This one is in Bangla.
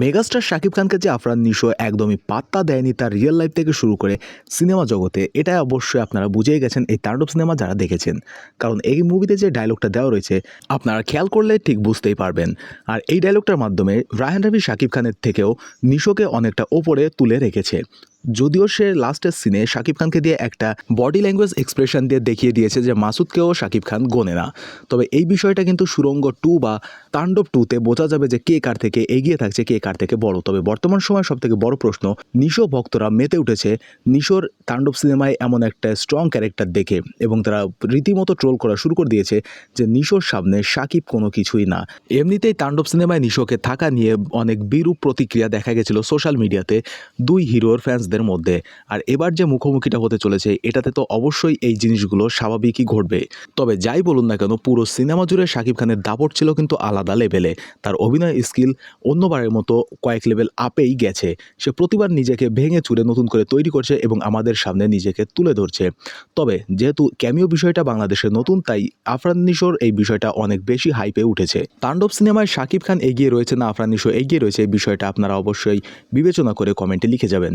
মেগাস্টার শাকিব খানকে যে আফরান নিশো একদমই পাত্তা দেয়নি তার রিয়েল লাইফ থেকে শুরু করে সিনেমা জগতে, এটাই অবশ্যই আপনারা বুঝেই গেছেন এই তাণ্ডব সিনেমা যারা দেখেছেন। কারণ এই মুভিতে যে ডায়লগটা দেওয়া রয়েছে, আপনারা খেয়াল করলে ঠিক বুঝতেই পারবেন। আর এই ডায়লগটার মাধ্যমে রায়হান রবি শাকিব খানের থেকেও নিশোকে অনেকটা ওপরে তুলে রেখেছে। যদিও সে লাস্টের সিনে শাকিব খানকে দিয়ে একটা বডি ল্যাঙ্গুয়েজ এক্সপ্রেশন দিয়ে দেখিয়ে দিয়েছে যে মাসুদকেও শাকিব খান গোনে না। তবে এই বিষয়টা কিন্তু সুরঙ্গ টু বা তাণ্ডব টুতে বোঝা যাবে যে কে কার থেকে এগিয়ে থাকছে, কে কার থেকে বড়। তবে বর্তমান সময় সব থেকে বড় প্রশ্ন, নিশো ভক্তরা মেতে উঠেছে নিশোর তাণ্ডব সিনেমায় এমন একটা স্ট্রং ক্যারেক্টার দেখে এবং তারা রীতিমতো ট্রোল করা শুরু করে দিয়েছে যে নিশোর সামনে সাকিব কোনো কিছুই না। এমনিতেই তাণ্ডব সিনেমায় নিশোকে থাকা নিয়ে অনেক বিরূপ প্রতিক্রিয়া দেখা গেছিল সোশ্যাল মিডিয়াতে দুই হিরোর ফ্যান্সদের মধ্যে। আর এবার যে মুখোমুখিটা হতে চলেছে, এটাতে তো অবশ্যই এই জিনিসগুলো স্বাভাবিকই ঘটবে। তবে যাই বলুন না কেন, পুরো সিনেমা জুড়ে শাকিব খানের দাপট ছিল কিন্তু আলাদা লেভেলে। তার অভিনয় স্কিল অন্যবারের মতো কয়েক লেভেল আপেই গেছে। সে প্রতিবার নিজেকে ভেঙে চুরে নতুন করে তৈরি করছে এবং আমাদের সামনে নিজেকে তুলে ধরছে। তবে যেহেতু ক্যামিও বিষয়টা বাংলাদেশে নতুন, তাই আফরান নিশোর এই বিষয়টা অনেক বেশি হাইপে উঠেছে। তাণ্ডব সিনেমায় শাকিব খান এগিয়ে রয়েছে না আফরান নিশো এগিয়ে রয়েছে, এই বিষয়টা আপনারা অবশ্যই বিবেচনা করে কমেন্টে লিখে যাবেন।